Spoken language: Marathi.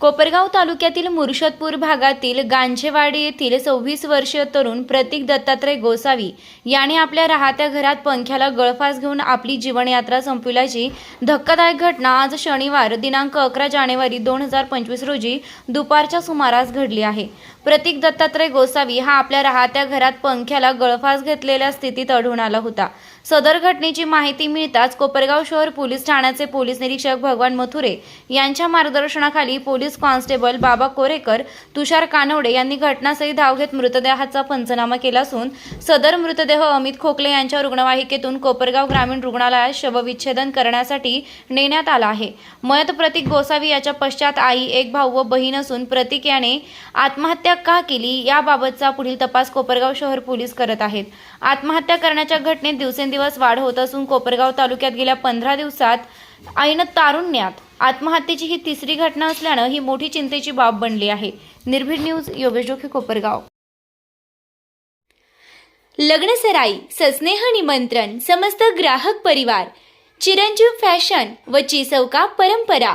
कोपरगाव तालुक्यातील मुर्शदपूर भागातील गांजेवाडी येथील सव्वीस वर्षीय तरुण प्रतीक दत्तात्रय गोसावी याने आपल्या राहत्या घरात पंख्याला गळफास घेऊन आपली जीवनयात्रा संपविल्याची धक्कादायक घटना आज शनिवार दिनांक अकरा जानेवारी दोन हजार पंचवीस रोजी दुपारच्या सुमारास घडली आहे. प्रतीक दत्तात्रय गोसावी हा आपल्या राहत्या घरात पंख्याला गळफास घेतलेल्या स्थितीत आढळून आला होता. सदर घटनेची माहिती मिळताच कोपरगाव शहर पोलीस ठाण्याचे पोलीस निरीक्षक भगवान मथुरे यांच्या मार्गदर्शनाखाली पोलीस कॉन्स्टेबल बाबा कोरेकर तुषार कानवडे यांनी घटनास्थळी धाव घेत मृतदेहाचा पंचनामा केला असून सदर मृतदेह अमित खोकले यांच्या रुग्णवाहिकेतून कोपरगाव ग्रामीण रुग्णालयात शवविच्छेदन करण्यासाठी नेण्यात आला आहे. मयत प्रतीक गोसावी याच्या पश्चात आई एक भाऊ व बहीण असून प्रतीक याने आत्महत्या का केली याबाबतचा पुढील तपास कोपरगाव शहर पोलीस करत आहेत. आत्महत्या करण्याच्या घटनेत दिवसेंदिवस दिवसेंदिवस वाढ होत असून कोपरगाव तालुक्यात गेल्या पंधरा दिवसात ऐन तारुण्यात आत्महत्येची ही तिसरी घटना असल्यानं ही मोठी चिंतेची बाब बनली आहे. निर्भीड न्यूज योगेश जोखे कोपरगाव. लग्नसराई सस्नेह निमंत्रण समस्त ग्राहक परिवार चिरंजीव फॅशन व चिसौका परंपरा